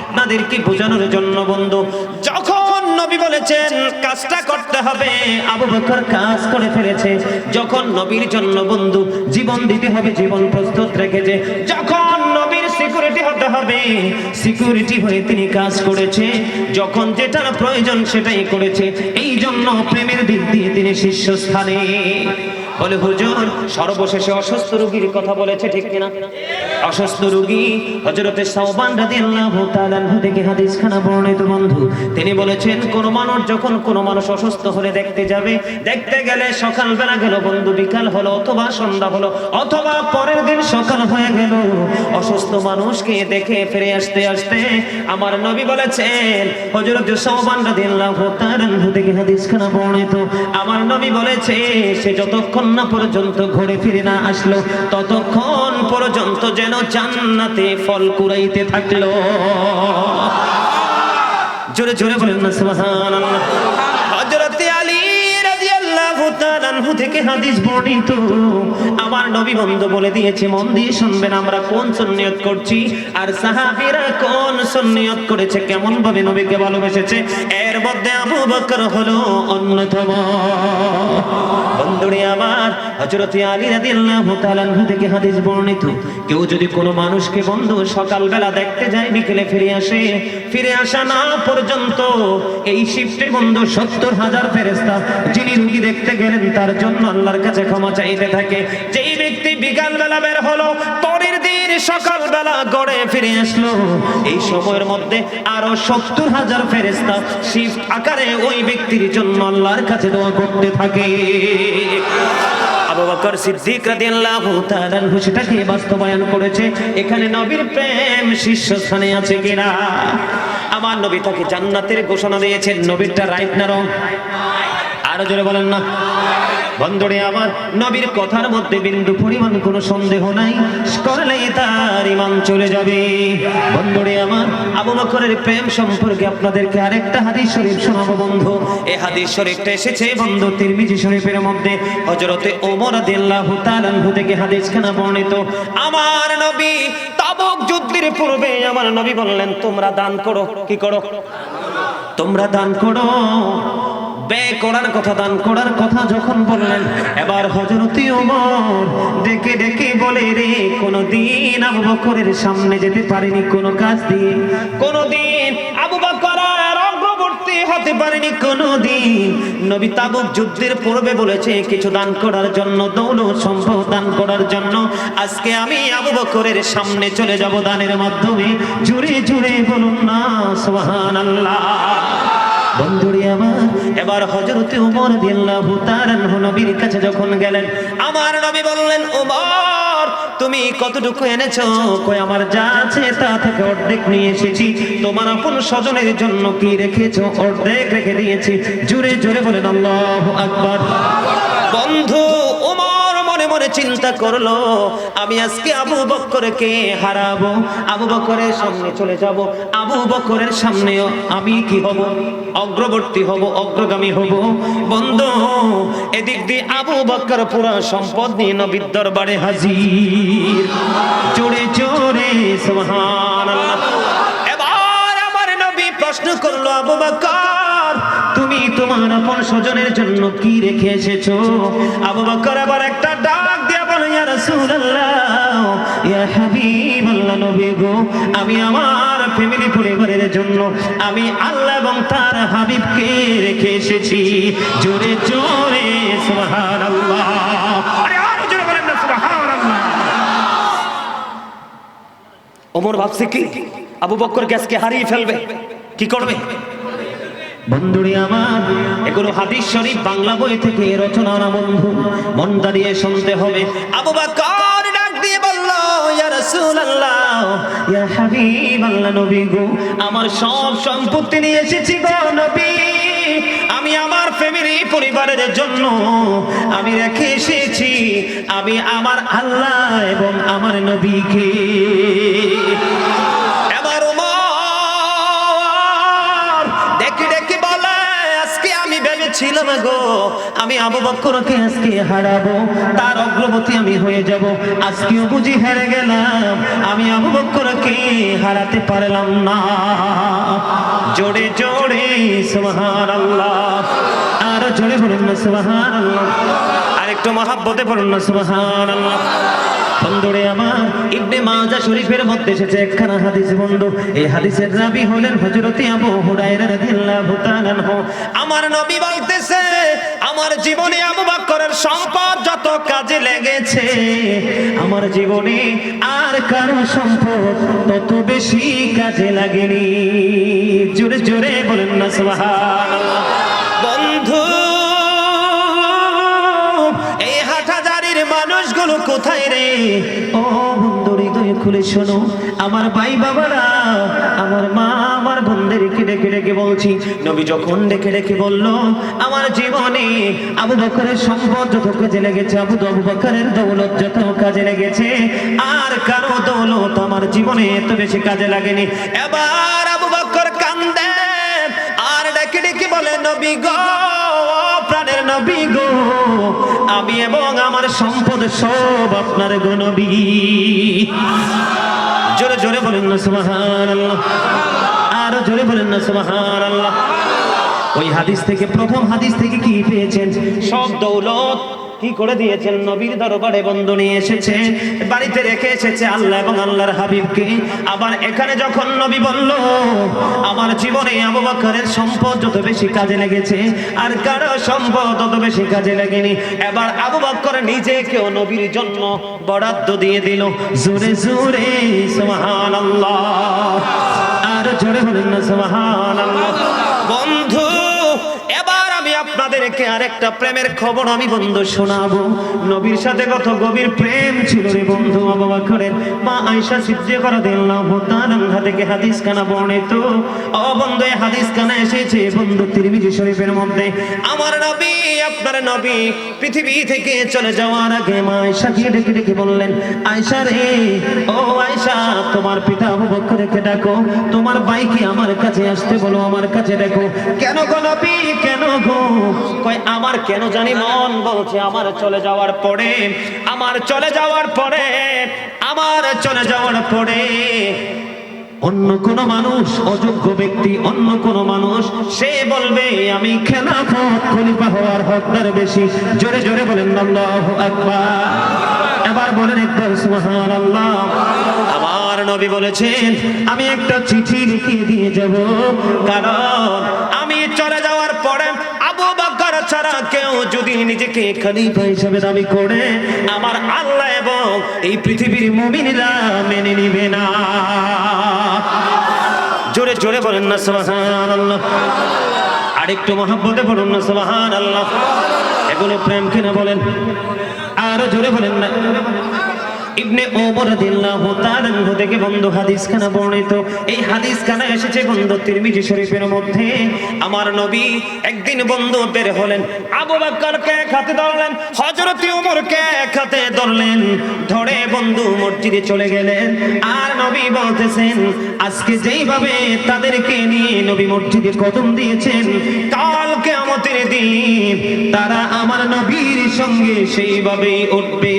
আপনাদেরকে বোঝানোর জন্য বন্ধু, যখন নবী বলেছেন, কাজটা করতে হবে, আবু বকর কাজ করে ফেলেছে। যখন নবীর জন্য বন্ধু, জীবন দিতে হবে, জীবন প্রস্তুত রেখেছে। যখন নবীর সিকিউরিটি হতে হবে সিকিউরিটি হয়ে তিনি কাজ করেছে। যখন যেটা প্রয়োজন সেটাই করেছে। এই জন্য প্রেমের দিক দিয়ে তিনি শীর্ষস্থানে। বলে, হুজুর, সর্বশেষে অসুস্থ রোগীর কথা বলেছে ঠিক কিনা? অসুস্থ রোগী হযরতে সাওবান রাদিয়াল্লাহু তাআলা থেকে হাদিস খানা বর্ণিত বন্ধু। তিনি বলেছেন, কোন মানুষ যখন কোন মানুষ অসুস্থ হলে দেখতে যাবে, দেখতে গেলে সকাল বেলা গেল বন্ধু, বিকাল হলো অথবা সন্ধ্যা হলো, অথবা পরের দিন সকাল হয়ে গেল। অসুস্থ মানুষকে দেখে ফিরে আসতে আসতে আমার নবী বলেছেন, হযরত সাওবান রাদিয়াল্লাহু তাআলা থেকে হাদিস খানা বর্ণিত, আমার নবী বলেছে, সে যতক্ষণ না পর্যন্ত ঘুরে ফিরে না আসলো, ততক্ষণ পর্যন্ত যেন জান্নাতে ফল কুড়াইতে থাকল। জোরে জোরে বলেন না, সুবহানাল্লাহ। শুনবেন আমরা কোন সুন্নিয়ত করছি, আর সাহাবীরা কোন সুন্নিয়ত করেছে কেমন ভাবে নবীকে ভালোবেসেছে। এর মধ্যে হলো আমার হযরত আলী রাদিয়াল্লাহু তাআলা আনহু থেকে হাদিস বর্ণিত, কেউ যদি কোনো মানুষকে বন্ধু সকালবেলা দেখতে যায়, বিকেলে ফিরে আসে, ফিরে আসা না পর্যন্ত এই শিফটে বন্ধু সত্তর হাজার ফেরেস্তা যিনি রুগী দেখতে গেলেন, তার জন্য আল্লাহর কাছে ক্ষমা চাইতে থাকে। যেই ব্যক্তি বিকাল বেলা বের হলো, পরের দিন সকালবেলা গড়ে ফিরে আসলো। এই সময়ের মধ্যে আরও সত্তর হাজার ফেরেস্তা শিফট আকারে ওই ব্যক্তির জন্য আল্লাহর কাছে দোয়া করতে থাকে। আবু বকর সিদ্দিক রাদিয়াল্লাহু তাআলা সেটাকে বাস্তবায়ন করেছে। এখানে নবীর প্রেম শীর্ষস্থানে আছে কিনা? আমার নবী তাকে জান্নাতের ঘোষণা দিয়েছেন। নবীরটা রাইট না রং আরও জোরে বলেন না। বন্ধুরে আমার নবীর কথার মধ্যে বিন্দু পরিমাণ কোনো সন্দেহ নাই। করলেই তার ইমান চলে যাবে। বন্ধুরে আমার আবু বকরের প্রেম সম্পর্কে আপনাদেরকে আরেকটা হাদিস শরীফ শোনাবো বন্ধু। এই হাদিস শরীফটা এসেছে বন্ধু তিরমিজি শরীফের মধ্যে। হযরতে ওমর রাদিয়াল্লাহু তাআলা থেকে হাদিসখানা বর্ণিত। আমার নবী তাবুক যুদ্ধের পূর্বে আমার নবী বললেন, তোমরা দান করো, কি করো? তোমরা দান করো ব্যয় করার কথা, দান করার কথা যখন বললেন, এবার হজরতি ওমর ডেকে ডেকে বলে, রে কোনো দিন আবু বকরের সামনে যেতে পারেনি কোনো কাজ দিয়ে। কোনো দিন আবু বকর অগ্রবর্তী হতে পারেনি কোনদিন। নবী তাবুক যুদ্ধের পূর্বে বলেছে, কিছু দান করার জন্য, দৌলত সম্পদ দান করার জন্য, আজকে আমি আবু বকরের সামনে চলে যাব দানের মাধ্যমে। জুড়ে জুড়ে বলুন না, সুবহানাল্লাহ। বন্ধুরি আমার, এবার হজরতে উমর দিল্লাহু তাআলাহু নবীর কাছে যখন গেলেন, আমার নবী বললেন, উমর, তুমি কতটুকু এনেছো? কই আমার যা আছে তা থেকে অর্ধেক নিয়ে এসেছি। তোমার আপন স্বজনের জন্য কি রেখেছো? অর্ধেক রেখে দিয়েছি। জোরে জোরে বলেন, আল্লাহু আকবার। বন্ধু মনে চিন্তা করল, আমি আজকে আবু বক্করকে হারাবো, আবু বকরের সামনে চলে যাব, আবু বকরের সামনেও আমি কি হব? অগ্রবর্তী হব, অগ্রগামী হব। বন্ধু, এদিক দিয়ে আবু বকর পুরা সম্পদ নিয়ে নবীর দরবারে হাজির। জোরে জোরে, সুবহানাল্লাহ। এবার আমার নবী প্রশ্ন করল, আবু বকর তুমি তোমার আপন স্বজনের জন্য কি রেখে এসেছ? আবু বকর আবার একটা ডাক দিয়ে বলে, ইয়া রাসূলুল্লাহ, ইয়া হাবিবাল্লাহ নবী গো, আমি আমার ফ্যামিলি পরিবারের জন্য, আমি আল্লাহ এবং তার হাবিবকে রেখে এসেছি। জোরে জোরে, সুবহানাল্লাহ। ওমর ভাবছে কি? আবু বক্কর গ্যাসকে হারিয়ে ফেলবে, কি করবে? বন্ধুরি আমার এগুলো হাদিস শরীফ বাংলা বই থেকে রচনা না বন্ধু মন দাঁড়িয়ে শুনতে হবে। আবু বকর ডাক দিয়ে বলল, ইয়া রাসূলুল্লাহ, ইয়া হাবিবাল্লাহ নবী গো, আমার সব সম্পত্তি নিয়ে এসেছি গো নবী। আমি আমার ফ্যামিলি পরিবারের জন্য আমি রেখে এসেছি। আমি আমার আল্লাহ এবং আমার নবীকে। ভেবেছিলাম গো আমি আবু বক্করকে আজকে হারাবো। তার অগ্রগতি আমি হয়ে যাব। আজকেও বুঝি হেরে গেলাম। আমি আবু বক্করকে হারাতে পারলাম না। জোরে জোরে, সুবহানাল্লাহ। আর জোরে বলুন না আর একটু মহাব্বতে বলুন না, সুবহানাল্লাহ। বন্ধুরে আমার, ইবনে মাজা শরীফের মধ্যে এসেছে একখানা হাদিস, বন্ধু। এই হাদিসের রাবি হলেন হযরতে আবু হুরায়রা রাদিয়াল্লাহু তাআলা আমার নবী বলতেছে, আমার জীবনে আবু বকরের সম্পদ যত কাজে লেগেছে, আমার জীবনে আর কারও সম্পদ তত বেশি কাজে লাগেনি। জোরে জোরে বলেন না বন্ধু, এই হাটাজারির মানুষগুলো কোথায় রে? ও খুলে শোনো, আমার ভাই বাবারা, আমার মা, আমার বন্ধুদেরকে ডেকে ডেকে বলছি, নবী যখন ডেকে ডেকে বলল, আমার জীবনে আবু বকরের সম্পদ যত কাজে লেগেছে, আবু আবু বকরের দৌলত যত কাজে লেগেছে, আর কারও দৌলত আমার জীবনে এত বেশি কাজে লাগেনি। এবার আবু বকর কান্দে, আর ডেকে ডেকে বলে, নবী গো প্রাণের নবী গো আমি এবং আমার সম্পদ সব আপনার গো নবী। জোরে জোরে বলেন না, সুবহানাল্লাহ। আরও জোরে বলেন না, সুবহানাল্লাহ। ওই হাদিস থেকে, প্রথম হাদিস থেকে কি পেয়েছেন? সব দৌলত কি করে দিয়েছেন? নবীর দরবারে বন্ধু নিয়ে এসেছে, বাড়িতে রেখে এসেছে আল্লাহ এবং আল্লাহর হাবিবকে। আবার এখানে যখন নবী বলল আমার জীবনে আবু বকরের সম্পদ যত বেশি কাজে লেগেছে, আর কারও সম্পদ তত বেশি কাজে লাগেনি। এবার আবু বকর নিজে কেউ নবীর জন্য বরাদ্দ দিয়ে দিল। জোরে জোরে, সুবহানাল্লাহ। আর জোরে বলেন না সুবহানাল্লাহ আপনাদেরকে আরেকটা প্রেমের খবর আমি বন্ধু শোনাবো। নবীর সাথে কত গভীর প্রেম ছিল রে বন্ধু আবু বকরের। মা আয়েশা সিদ্দিক রাদিয়াল্লাহু তাআলা থেকে হাদিস কানা বর্ণিত। ও বন্ধু এই হাদিস কানা এসেছে বন্ধু তিরমিজি শরীফের মধ্যে। আমার নবী, আপনার নবী পৃথিবী থেকে চলে যাওয়ার আগে মা আয়েশা কি ডেকে ডেকে বললেন, আয়েশা রে, ও আয়েশা, তোমার পিতা আবু বকরকে ডাকো। তোমার ভাইকে আমার কাছে আসতে বলো, আমার কাছে দেখো কেন গো নবী, কেন গো কয়, আমার কেন জানি মন বলছে, আমার চলে যাওয়ার পরে, আমার চলে যাওয়ার পরে, আমার চলে যাওয়ার পরে। অন্য কোন মানুষ, অযোগ্য ব্যক্তি, অন্য কোন মানুষ, সে বলবে, আমি খেলাফত খলিফা হওয়ার হকদার বেশি। জোরে জোরে বলেন এবার বলেন একবার আমার নবী বলেছেন, আমি একটা চিঠি লিখে দিয়ে যাব। কারণ ছাড়া কেউ যদি নিজেকে খলিফা হিসেবে দাবি করে, আমার আল্লাহ এবং এই পৃথিবীর মুমিনরা মেনে নিবে না। জোরে জোরে বলেন না, সুবহানাল্লাহ। আরেকটু মহব্বতে বলুন না, সুবহানাল্লাহ। এগুলো প্রেম কিনা বলেন? আরও জোরে বলেন না। ইবনে ওমর রাদিয়াল্লাহু তাআলা থেকে বন্ধু হাদিস খানা বর্ণিত। এই হাদিস খানা এসেছে বন্ধু তিরমিজি শরীফের মধ্যে। আমার নবী একদিন বন্ধু বের হলেন, আবু বকরকে এক হাতে ধরলেন, হযরত ওমরকে এক হাতে ধরলেন, ধরে বন্ধু মসজিদে চলে গেলেন। আর নবী বলতেছেন, আজকে যেইভাবে তাদেরকে নিয়ে নবী মসজিদে কদম দিয়েছেন, কাল কিয়ামতের দিন তারা আমার নবীর সঙ্গে সেইভাবেই উঠবে।